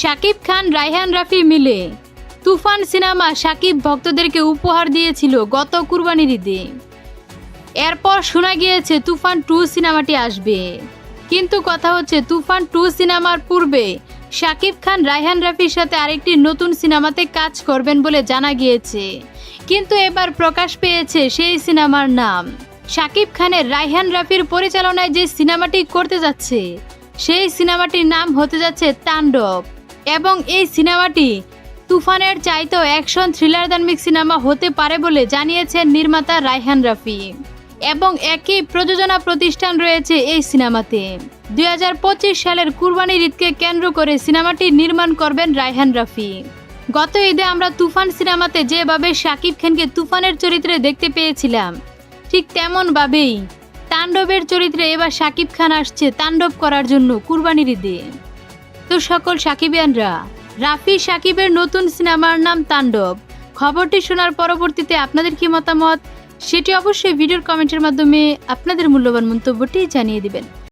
শাকিব খান, রায়হান রাফি মিলে তুফান সিনেমা শাকিব ভক্তদেরকে উপহার দিয়েছিল গত কুরবানির ঈদে। এরপর শোনা গিয়েছে, তুফান টু সিনেমাটি আসবে। কিন্তু কথা হচ্ছে, তুফান টু সিনেমার পূর্বে শাকিব খান, রায়হান রাফির সাথে আরেকটি নতুন সিনেমাতে কাজ করবেন বলে জানা গিয়েছে। কিন্তু এবার প্রকাশ পেয়েছে সেই সিনেমার নাম। শাকিব খানের, রায়হান রাফির পরিচালনায় যে সিনেমাটি করতে যাচ্ছে, সেই সিনেমাটির নাম হতে যাচ্ছে তাণ্ডব। এবং এই সিনেমাটি তুফানের চাইতেও অ্যাকশন থ্রিলার দার্মিক সিনেমা হতে পারে বলে জানিয়েছেন নির্মাতা রায়হান রাফি। এবং একই প্রযোজনা প্রতিষ্ঠান রয়েছে এই সিনেমাতে। দু হাজার পঁচিশ সালের কুরবানির ঈদকে কেন্দ্র করে সিনেমাটি নির্মাণ করবেন রায়হান রাফি। গত ঈদে আমরা তুফান সিনেমাতে যেভাবে শাকিব খানকে তুফানের চরিত্রে দেখতে পেয়েছিলাম, ঠিক তেমনভাবেই তাণ্ডবের চরিত্রে এবার শাকিব খান আসছে তাণ্ডব করার জন্য কুরবানির ঈদে। তো সকল সাকিবিয়ানরা। রাফি সাকিবের নতুন সিনেমার নাম তাণ্ডব। খবরটি শোনার পরবর্তীতে আপনাদের কি মতামত? সেটি অবশ্যই ভিডিওর কমেন্টের মাধ্যমে আপনাদের মূল্যবান মন্তব্যটি জানিয়ে দিবেন।